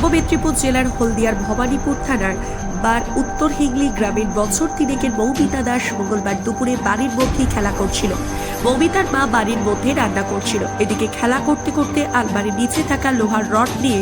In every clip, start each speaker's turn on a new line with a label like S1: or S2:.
S1: পূর্ব মেদিনীপুর জেলার হলদিয়ার ভবানীপুর থানার বার উত্তর হিংলি গ্রামের বছর তিনেকের মৌমিতা দাস মঙ্গলবার দুপুরে বাড়ির মধ্যেই খেলা করছিল। মৌমিতার মা বাড়ির মধ্যে রান্না করছিল। এদিকে খেলা করতে করতে আলমারির নিচে থাকা লোহার রড নিয়ে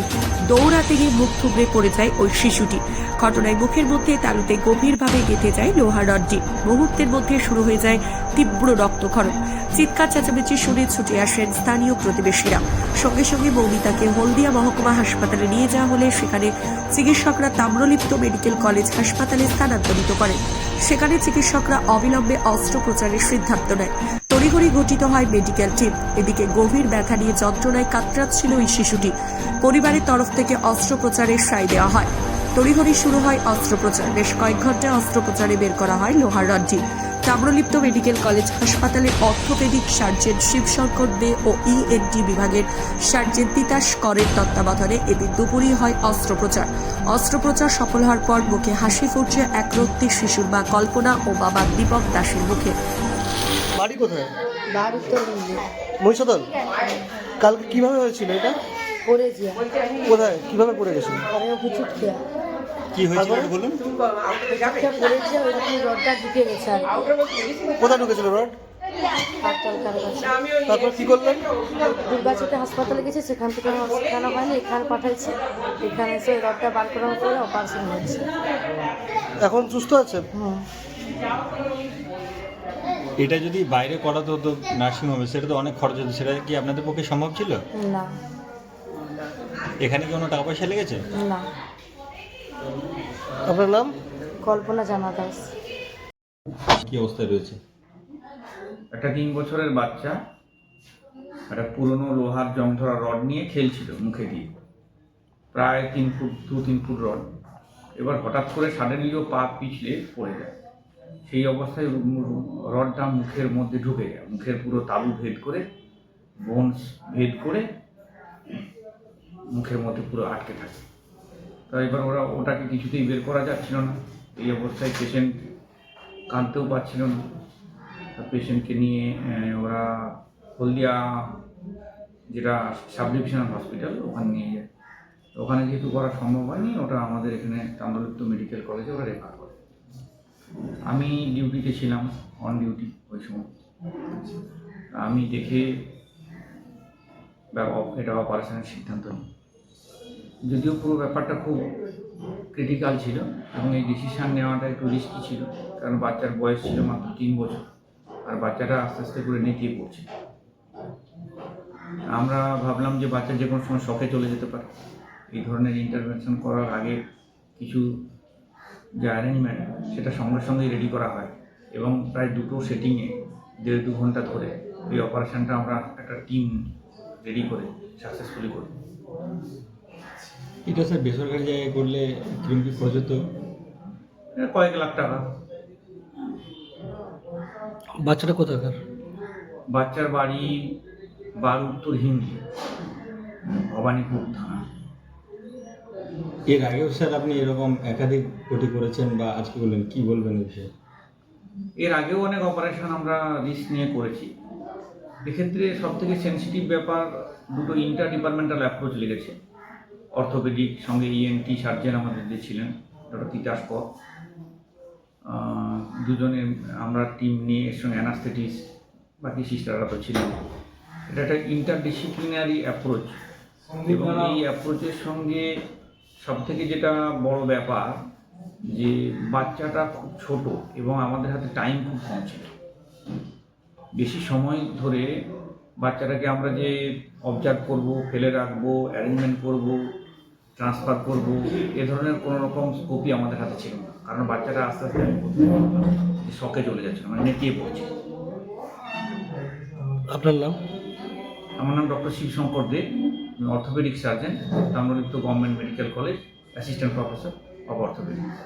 S1: দৌড়াতে গিয়ে মুখ থুবড়ে পড়ে যায় ওই শিশুটি। ঘটনায় মুখের মধ্যে তালুতে গভীরভাবে গেঁথে যায় লোহার রডটি। মুহূর্তের মধ্যে শুরু হয়ে যায় তীব্র রক্তক্ষরণ। চিৎকার চেঁচামেচি শুনে ছুটে আসেন স্থানীয় প্রতিবেশীরা। সঙ্গে সঙ্গে মৌমিতাকে হলদিয়া মহকুমা হাসপাতালে নিয়ে যাওয়া হলে সেখানে চিকিৎসকরা তাম্রলিপ্ত মেডিকেল কলেজ হাসপাতালে স্থানান্তরিত করেন। সেখানে চিকিৎসকরা অবিলম্বে অস্ত্রোপচারের সিদ্ধান্ত নেয়। তড়িঘড়ি গঠিত হয় মেডিকেল টিম। এদিকে গভীর ব্যথা নিয়ে যন্ত্রণায় কাতরাচ্ছিল ওই শিশুটি। পরিবারের তরফ থেকে অস্ত্রোপচারের সাই দেওয়া হয়। তড়িঘড়ি শুরু হয় অস্ত্রোপচার। বেশ কয়েক ঘণ্টা অস্ত্রোপচারে বের করা হয় লোহার রডটি। তাম্রলিপ্ত মেডিকেল কলেজ হাসপাতালের অর্থোপেডিক সার্জন শিবশঙ্কর দে ও ইএনটি বিভাগের সার্জন তিতাস করের তত্ত্বাবধানে এদিন দুপুরই হয় অস্ত্রোপচার। অস্ত্রোপচার সফল হওয়ার পর মুখে হাসি ফুটছে একরত্তি শিশুর মা কল্পনা ও বাবা দীপক দাসের মুখে।
S2: বাড়ি কোথায়?
S3: বাড়ি তো
S2: মহিষাদল? কালকে কীভাবে হয়েছিল এটা?
S3: পড়েছি।
S2: কোথায়? কীভাবে পড়ে গেছিল? কি হয়েছিল একটু বলুন।
S3: একটা পড়েছে ওইরকম রডটা ঢুকে গেছে আর কি
S2: কোথায় ঢুকেছিল রড?
S3: ডাক্তার কারও কাছে
S2: তারপর কি করলেন?
S3: দুর্গাচকে হাসপাতালে গেছে সেখান থেকে সেখানে হয়নি এখানে পাঠাইছে। এখানে এসে রডটা বার করার পরে অপারেশন হয়েছে।
S2: এখন সুস্থ আছে?
S4: এটা যদি বাইরে করাতে হতো নার্সিংহোমে সেটা তো অনেক খরচ হতো। সেটা কি আপনাদের পক্ষে সম্ভব ছিল?
S3: না।
S4: এখানে কি কোনো টাকা পয়সা লেগেছে?
S3: না।
S2: আপনার নাম?
S3: কল্পনা জানা দাস।
S4: কি অবস্থায় রয়েছে?
S5: একটা তিন বছরের বাচ্চা একটা পুরনো লোহার জং ধরা রড নিয়ে খেলছিল মুখে দিয়ে। প্রায় তিন ফুট দু তিন ফুট রড। এবার হঠাৎ করে সাডেনলিও পা পিছলে পড়ে যায়। সেই অবস্থায় রডটা মুখের মধ্যে ঢুকে যায়। মুখের পুরো তালু ভেদ করে বোনস ভেদ করে মুখের মধ্যে পুরো আটকে থাকে। তো এবার ওরা ওটাকে কিছুতেই বের করা যাচ্ছিল না। এই অবস্থায় পেশেন্ট কাঁদতেও পারছিল না। পেশেন্টকে নিয়ে ওরা হলদিয়া যেটা সাব ডিভিশনাল হসপিটাল ওখানে নিয়ে যায়। ওখানে যেহেতু করা সম্ভব হয়নি, ওটা আমাদের এখানে তাম্রলিপ্ত মেডিকেল কলেজে ওরা রেফার করে। আমি ডিউটিতে ছিলাম অন ডিউটি ওই সময়। আমি দেখে এটা অপারেশনের সিদ্ধান্ত নিই। যদিও পুরো ব্যাপারটা খুব ক্রিটিক্যাল ছিল এবং এই ডিসিশান নেওয়াটা একটু রিস্কি ছিল, কারণ বাচ্চার বয়স ছিল মাত্র তিন বছর আর বাচ্চাটা আস্তে আস্তে করে নেতিয়ে পড়ছে। আমরা ভাবলাম যে বাচ্চা যে কোনো সময় শখে চলে যেতে পারে। এই ধরনের ইন্টারভেনশন করার আগে কিছু যে অ্যারেঞ্জমেন্ট সেটা সঙ্গে সঙ্গেই রেডি করা হয় এবং প্রায় দুটো সেটিংয়ে দেড় দু ঘণ্টা ধরে এই অপারেশনটা আমরা একটা টিম রেডি করে সাকসেসফুলি করি
S4: এটা স্যার বেসরকারি জায়গায় করলে কীরকম কি খরচ হতো?
S5: কয়েক লাখ টাকা।
S2: বাচ্চাটা কোথাকার?
S5: বাচ্চার বাড়ি বার উত্তর হিন্দি ভবানীপুর থানা।
S4: এর আগেও স্যার আপনি এরকম একাধিক কোটি করেছেন বা আজকে বললেন কি বলবেন এই বিষয়ে?
S5: এর আগেও অনেক অপারেশন আমরা রিস্ক নিয়ে করেছি। এক্ষেত্রে সব থেকে সেন্সিটিভ ব্যাপার দুটো ইন্টার ডিপার্টমেন্টাল অ্যাপ্রোচ লেগেছে। অর্থোপেডিক সঙ্গে E ইএনটি সার্জেন আমাদের যে ছিলেন ডক্টর তিতাস কর দুজনে আমরা টিম নিয়ে এর সঙ্গে অ্যানাস্থেটিস বাকি সিস্টাররা তো ছিলেন। এটা একটা ইন্টারডিসিপ্লিনারি অ্যাপ্রোচ এবং এই অ্যাপ্রোচের সঙ্গে সব থেকে যেটা বড় ব্যাপার যে বাচ্চাটা খুব ছোট এবং আমাদের হাতে টাইম খুব কম ছিল। বেশি সময় ধরে বাচ্চাটাকে আমরা যে অবজার্ভ করব ফেলে রাখব অ্যারেঞ্জমেন্ট করব ট্রান্সফার করব এ ধরনের কোনো রকম স্কোপই আমাদের হাতে ছিল না। কারণ বাচ্চারা আস্তে আস্তে শখে চলে যাচ্ছে মানে নেতিয়ে পড়ছে।
S2: আপনার নাম?
S5: আমার নাম doctor Shibshankar Dey orthopaedic surgeon Tamralipta government medical college assistant professor of orthopaedics